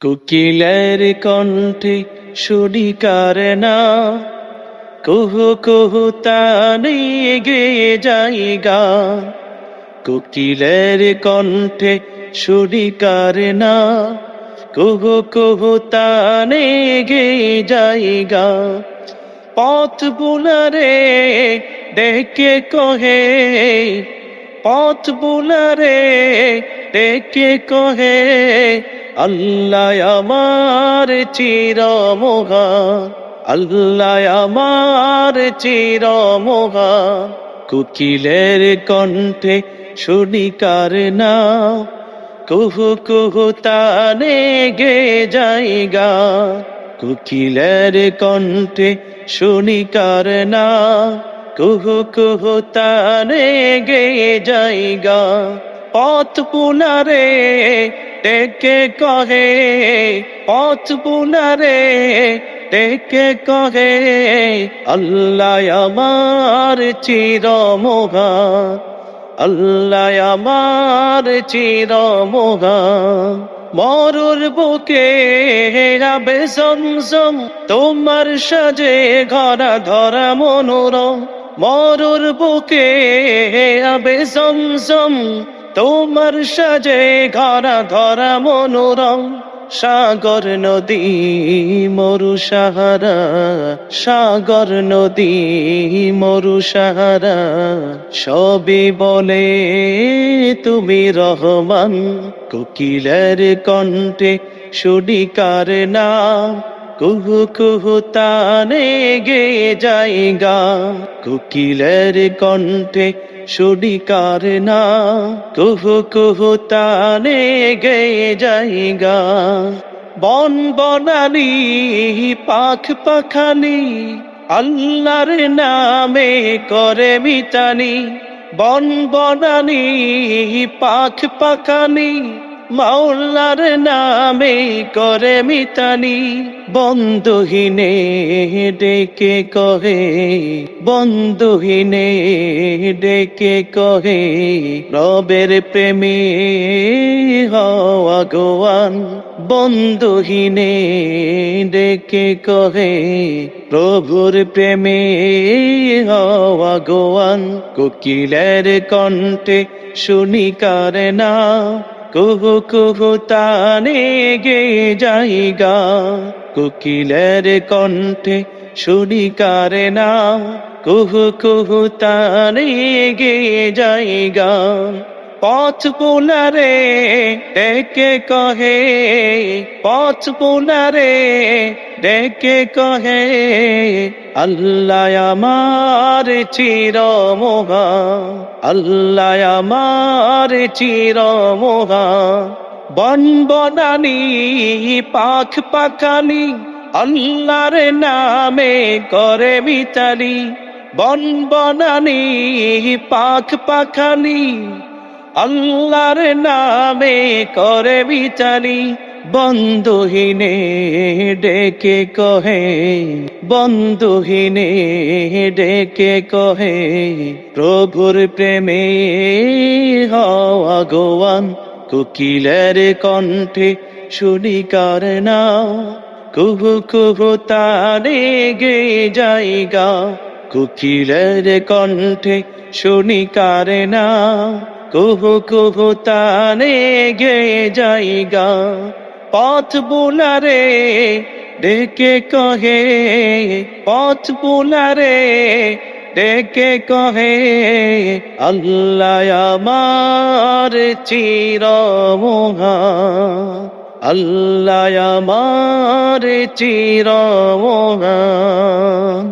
কোকিলের কণ্ঠে সুরিকার না কুহু কুহু তানে গে যাইগা। কোকিলের কণ্ঠে সুরিকার না কুহু কুহু তানে গে যাইগা। পথ বুলারে ডেকে কহে পথ বুলারে ডেকে কহে, আল্লাহ আমার চিরমোহা আল্লাহ আমার চিরমোহা কুকিলের কণ্ঠে শুনিকার না কুহু কুহু তানে গে যাইগা কুকিলের কণ্ঠে শুনিকার না কুহু কুহু তানে গে যাইগা পথ পুনারে ডেকে কহে, পথ পুনারে ডেকে কহে, আল্লাহ আমার চিরমোহা আল্লাহ আমার চিরমোহা মরুর বুকে যাবে সমসম তোমার সাজে ঘরা ধরা মনোরম। মরুর বুকে যাবে সমসম তোমার সাজে ঘরা ধরা মনোরম। সাগর নদী, মরু সাহারা, সাগর নদী, মরু সাহারা। সবই বলে তুমি রহমান, কোকিলের কণ্ঠে সুডিকার নাম? কুহু কুহু তানে গে যাইগা কোকিলের কণ্ঠে সুডিকার না কুহু কুহু তানে গে যাইগা বন বনানি, পাখ পাখানি, আল্লাহর নামে করে মিতানি বন বনানি, পাখ পাখানি মাওলার নামে করে মিতানি বন্ধুহীনে ডেকে কহে, বন্ধুহীনে ডেকে কহে, রবের প্রেমে হওয়া বন্ধুহীনে ডেকে কহে, প্রভুর প্রেমে হওয়া কোকিলের কণ্ঠে শুনিকার না কুহু কুহু তানে গে যাইগা কুকিলের কণ্ঠে শুনিকার নাম কুহু কুহু তানে গে যাইগা পথ পুনারে ডেকে কহে, পথ পুনারে ডেকে কহে, আল্লাহ আমার চিরমোহা আল্লাহ আমার চিরমোহা বন বনানি, পাখ পাখানি, আল্লাহর নামে করে মিতালি। বন বনানি, পাখ পাখানি আল্লাহর নামে করে বিচারি, বন্ধুহীনে ডেকে কহে, বন্ধুহীনে ডেকে কহে, প্রভুর প্রেমে হওয়া কোকিলের কণ্ঠে শুনিকার না কুহু কুহু তারে গে যাইগা কোকিলের কণ্ঠে শুনিকার না কুহু কুহু তানে গে যাইগা পথ বুলারে ডেকে কহে, পথ বুলারে ডেকে কহে, আল্লাহ আমার চিরমোহা আল্লাহ আমার চিরমোহা